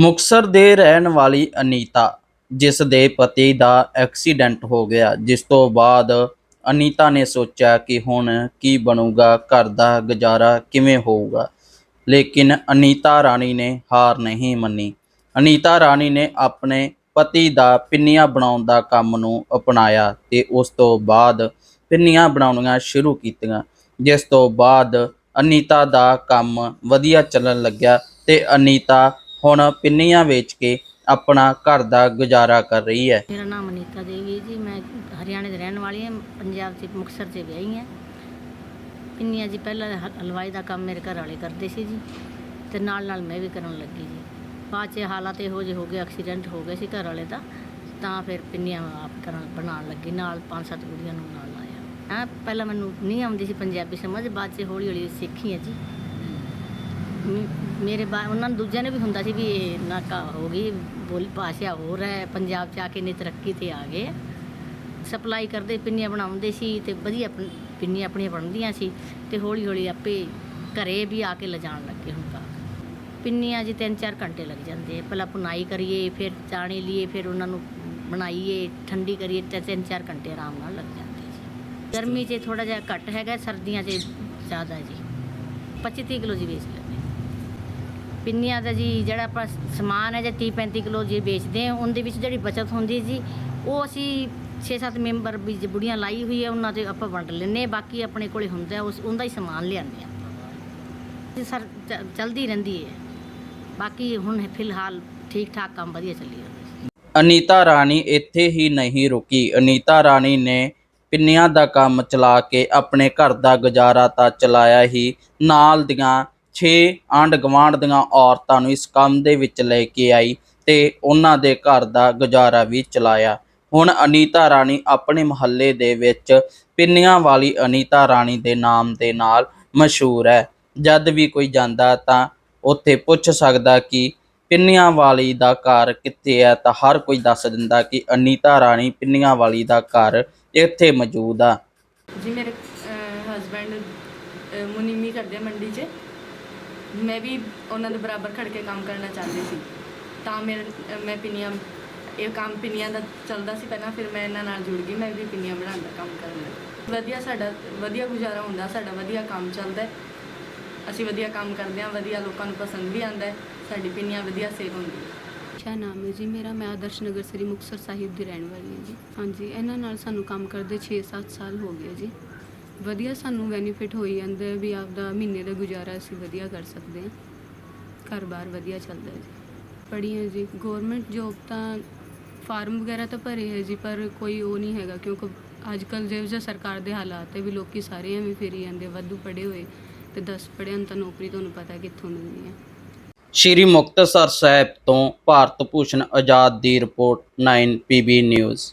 ਮੁਕਸਰ ਦੇ ਰਹਿਣ ਵਾਲੀ ਅਨੀਤਾ, ਜਿਸ ਦੇ ਪਤੀ ਦਾ ਐਕਸੀਡੈਂਟ ਹੋ ਗਿਆ, ਜਿਸ ਤੋਂ ਬਾਅਦ ਅਨੀਤਾ ਨੇ ਸੋਚਿਆ ਕਿ ਹੁਣ ਕੀ ਬਣੂਗਾ, ਘਰ ਦਾ ਗੁਜ਼ਾਰਾ ਕਿਵੇਂ ਹੋਊਗਾ। ਲੇਕਿਨ ਅਨੀਤਾ ਰਾਣੀ ਨੇ ਹਾਰ ਨਹੀਂ ਮੰਨੀ। ਅਨੀਤਾ ਰਾਣੀ ਨੇ ਆਪਣੇ ਪਤੀ ਦਾ ਪਿੰਨੀਆਂ ਬਣਾਉਣ ਦਾ ਕੰਮ ਨੂੰ ਅਪਣਾਇਆ ਤੇ ਉਸ ਤੋਂ ਬਾਅਦ ਪਿੰਨੀਆਂ ਬਣਾਉਣੀਆਂ ਸ਼ੁਰੂ ਕੀਤੀਆਂ, ਜਿਸ ਤੋਂ ਬਾਅਦ ਅਨੀਤਾ ਦਾ ਕੰਮ ਵਧੀਆ ਚੱਲਣ ਲੱਗਿਆ ਤੇ ਅਨੀਤਾ ਹੁਣ ਪਿੰਨੀਆਂ ਵੇਚ ਕੇ ਆਪਣਾ ਘਰ ਦਾ ਗੁਜ਼ਾਰਾ ਕਰ ਰਹੀ ਹੈ। ਮੇਰਾ ਨਾਮ ਅਨੀਤਾ ਦੇਵੀ ਜੀ, ਮੈਂ ਹਰਿਆਣੇ ਦੇ ਰਹਿਣ ਵਾਲੀ ਹਾਂ, ਪੰਜਾਬ 'ਚ ਮੁਕਤਸਰ 'ਚ ਵਿਆਹੀ ਹਾਂ। ਪਿੰਨੀਆਂ ਜੀ ਪਹਿਲਾਂ ਹ- ਹਲਵਾਈ ਦਾ ਕੰਮ ਮੇਰੇ ਘਰ ਵਾਲੇ ਕਰਦੇ ਸੀ ਜੀ, ਤੇ ਨਾਲ ਨਾਲ ਮੈਂ ਵੀ ਕਰਨ ਲੱਗੀ ਜੀ। ਬਾਅਦ 'ਚ ਹਾਲਾਤ ਇਹੋ ਜਿਹੇ ਹੋ ਗਏ, ਐਕਸੀਡੈਂਟ ਹੋ ਗਿਆ ਸੀ ਘਰ ਵਾਲੇ ਦਾ, ਤਾਂ ਫਿਰ ਪਿੰਨੀਆਂ ਆਪ ਕਰਨ ਬਣਾਉਣ ਲੱਗੀ, ਨਾਲ ਪੰਜ ਸੱਤ ਕੁੜੀਆਂ ਨੂੰ ਨਾਲ ਲਾਇਆ। ਹਾਂ, ਪਹਿਲਾਂ ਮੈਨੂੰ ਨਹੀਂ ਆਉਂਦੀ ਸੀ ਪੰਜਾਬੀ ਸਮਝ, ਬਾਅਦ 'ਚ ਹੌਲੀ ਹੌਲੀ ਸਿੱਖੀ ਹੈ ਜੀ। ਮ- ਮੇਰੇ ਬਾ, ਉਹਨਾਂ ਨੂੰ ਦੂਜਿਆਂ ਨੇ ਵੀ ਹੁੰਦਾ ਸੀ ਵੀ ਇਹ ਨਾਕਾ ਹੋ ਗਈ, ਬੋਲੀ ਭਾਸ਼ਾ ਹੋਰ ਹੈ, ਪੰਜਾਬ 'ਚ ਆ ਕੇ ਨੇ ਤਰੱਕੀ ਤੇ ਆ ਗਏ ਸਪਲਾਈ ਕਰਦੇ, ਪਿੰਨੀਆਂ ਬਣਾਉਂਦੇ ਸੀ ਤੇ ਵਧੀਆ ਪਨ- ਪਿੰਨੀਆਂ ਆਪਣੀਆਂ ਬਣਦੀਆਂ ਸੀ ਤੇ ਹੌਲੀ ਹੌਲੀ ਆਪੇ ਘਰੇ ਵੀ ਆ ਕੇ ਲਿਜਾਣ ਲੱਗੇ ਹੁਣ ਤਾਂ। ਪਿੰਨੀਆਂ ਜੀ 3-4 ਘੰਟੇ ਲੱਗ ਜਾਂਦੇ ਆ, ਪਹਿਲਾਂ ਪੁਨਾਈ ਕਰੀਏ, ਫਿਰ ਚਾਣੀ ਲਈਏ ਫਿਰ ਉਹਨਾਂ ਨੂੰ ਬਣਾਈਏ, ਠੰਡੀ ਕਰੀਏ, ਤਾਂ 3-4 ਘੰਟੇ ਆਰਾਮ ਨਾਲ ਲੱਗ ਜਾਂਦੇ ਜੀ ਗਰਮੀ 'ਚ ਥੋੜਾ ਜਿਹਾ ਘੱਟ ਹੈਗਾ, ਸਰਦੀਆਂ 'ਚ ਜ਼ਿਆਦਾ ਜੀ। 25 ਤੀਹ ਕਿਲੋ ਜੀ ਵੇਚ ਲੈਂਦੇ। ਪਿੰਨੀਆਂ ਦਾ ਜੀ ਜਿਹੜਾ ਆਪਾਂ ਸਮਾਨ ਹੈ ਜੇ 30-35 ਕਿਲੋ ਜੀ ਵੇਚਦੇ ਆ ਉਹਦੇ ਵਿੱਚ ਜਿਹੜੀ ਬਚਤ ਹੁੰਦੀ ਜੀ ਉਹ ਅਸੀਂ 6-7 ਮੈਂਬਰ ਵੀ ਬੁੜੀਆਂ ਲਾਈ ਹੋਈ ਹੈ, ਉਹਨਾਂ ਦੇ ਆਪਾਂ ਵੰਡ ਲੈਂਦੇ ਬਾਕੀ ਆਪਣੇ ਕੋਲੇ ਹੁੰਦਾ ਉਸ, ਉਹਦਾ ਹੀ ਸਮਾਨ ਲਿਆਉਂਦੇ ਆ ਸਰ, ਚ- ਰਹਿੰਦੀ ਹੈ। ਬਾਕੀ ਹੁਣ ਫਿਲਹਾਲ ਠੀਕ ਠਾਕ ਕੰਮ ਵਧੀਆ ਚੱਲੀ ਜਾਂਦਾ ਅਨੀਤਾ ਰਾਣੀ ਇੱਥੇ ਹੀ ਨਹੀਂ ਰੁਕੀ। ਅਨੀਤਾ ਰਾਣੀ ਨੇ ਪਿੰਨੀਆਂ ਦਾ ਕੰਮ ਚਲਾ ਕੇ ਆਪਣੇ ਘਰ ਦਾ ਗੁਜ਼ਾਰਾ ਤਾਂ ਚਲਾਇਆ ਹੀ, ਨਾਲ ਦੀਆਂ 6 ਆਂਢ ਗੁਆਂਢ ਦੀਆਂ ਔਰਤਾਂ ਨੂੰ ਇਸ ਕੰਮ ਦੇ ਵਿੱਚ ਲੈ ਕੇ ਆਈ ਤੇ ਉਹਨਾਂ ਦੇ ਘਰ ਦਾ ਗੁਜ਼ਾਰਾ ਵੀ ਚਲਾਇਆ। ਹੁਣ ਅਨੀਤਾ ਰਾਣੀ ਆਪਣੇ ਮੁਹੱਲੇ ਦੇ ਵਿੱਚ ਪਿੰਨੀਆਂ ਵਾਲੀ ਅਨੀਤਾ ਰਾਣੀ ਦੇ ਨਾਮ ਦੇ ਨਾਲ ਮਸ਼ਹੂਰ ਹੈ। ਜਦ ਵੀ ਕੋਈ ਜਾਂਦਾ ਤਾਂ ਉੱਥੇ ਪੁੱਛ ਸਕਦਾ ਕਿ ਪਿੰਨੀਆਂ ਵਾਲੀ ਦਾ ਘਰ ਕਿੱਥੇ ਹੈ? ਤਾਂ ਹਰ ਕੋਈ ਦੱਸ ਦਿੰਦਾ ਕਿ ਅਨੀਤਾ ਰਾਣੀ ਪਿੰਨੀਆਂ ਵਾਲੀ ਦਾ ਘਰ ਇੱਥੇ ਮੌਜੂਦ ਆ। ਜੀ ਮੇਰੇ ਹਸਬੈਂਡ ਮੁਨੀਮੀ ਕਰਦੇ ਮੰਡੀ 'ਚ। ਮੈਂ ਵੀ ਉਹਨਾਂ ਦੇ ਬਰਾਬਰ ਖੜ ਕੇ ਕੰਮ ਕਰਨਾ ਚਾਹੁੰਦੀ ਸੀ। ਤਾਂ ਮੇਰੇ, ਮੈਂ ਪਿੰਨੀਆਂ, ਇਹ ਕੰਮ ਪਿੰਨੀਆਂ ਦਾ ਚੱਲਦਾ ਸੀ ਪਹਿਲਾਂ, ਫਿਰ ਮੈਂ ਇਹਨਾਂ ਨਾਲ ਜੁੜ ਗਈ, ਮੈਂ ਵੀ ਪਿੰਨੀਆਂ ਬਣਾਉਣ ਦਾ ਕੰਮ ਕਰਨ ਲੱਗੀ। ਵਧੀਆ ਸਾਡਾ, ਵਧੀਆ ਗੁਜ਼ਾਰਾ ਹੁੰਦਾ, ਸਾਡਾ ਵਧੀਆ ਕੰਮ ਚੱਲਦਾ ਅਸੀਂ ਵਧੀਆ ਕੰਮ ਕਰਦੇ ਹਾਂ, ਵਧੀਆ ਲੋਕਾਂ ਨੂੰ ਪਸੰਦ ਵੀ ਆਉਂਦਾ ਸਾਡੀ ਪਿੰਨੀਆਂ ਵਧੀਆ ਸੇਲ ਹੁੰਦੀ ਹੈ ਅੱਛਾ, ਨਾਮ ਹੈ ਜੀ ਮੇਰਾ, ਮੈਂ ਆਦਰਸ਼ ਨਗਰ ਸ੍ਰੀ ਮੁਕਤਸਰ ਸਾਹਿਬ ਦੀ ਰਹਿਣ ਵਾਲੀ ਹਾਂ ਜੀ। ਹਾਂਜੀ, ਇਹਨਾਂ ਨਾਲ ਸਾਨੂੰ ਕੰਮ ਕਰਦੇ 6-7 ਸਾਲ ਹੋ ਗਏ ਜੀ। ਵਧੀਆ ਸਾਨੂੰ ਬੈਨੀਫਿਟ ਹੋਈ ਜਾਂਦਾ ਵੀ ਆਪਦਾ ਮਹੀਨੇ ਦਾ ਗੁਜ਼ਾਰਾ ਅਸੀਂ ਵਧੀਆ ਕਰ ਸਕਦੇ ਹਾਂ। ਘਰ-ਬਾਰ ਵਧੀਆ ਚੱਲਦਾ ਹੈ ਜੀ। ਪੜ੍ਹੀ ਹਾਂ ਜੀ। ਗਵਰਨਮੈਂਟ ਜੋਬ ਤਾਂ ਫਾਰਮ ਵਗੈਰਾ ਤਾਂ ਭਰੇ ਹੈ ਜੀ, ਪਰ ਕੋਈ ਉਹ ਨਹੀਂ ਹੈਗਾ ਕਿਉਂਕਿ ਅੱਜ ਕੱਲ੍ਹ ਜਿਹੋ ਜਿਹਾ ਸਰਕਾਰ ਦੇ ਹਾਲਾਤ ਹੈ ਵੀ ਲੋਕੀ ਸਾਰੇ ਐਵੇਂ ਫਿਰੀ ਜਾਂਦੇ ਵਾਧੂ ਪੜ੍ਹੇ ਹੋਏ ਤੇ 10 ਪੜ੍ਹਿਆਂ ਨੂੰ ਤਾਂ ਨੌਕਰੀ ਤੁਹਾਨੂੰ ਪਤਾ ਕਿੱਥੋਂ ਮਿਲਣੀ ਹੈ। ਸ਼੍ਰੀ ਮੁਕਤਸਰ ਸਾਹਿਬ ਤੋਂ ਭਾਰਤ ਭੂਸ਼ਣ ਆਜ਼ਾਦ ਦੀ ਰਿਪੋਰਟ 9 ਪੀਬੀ ਨਿਊਜ਼।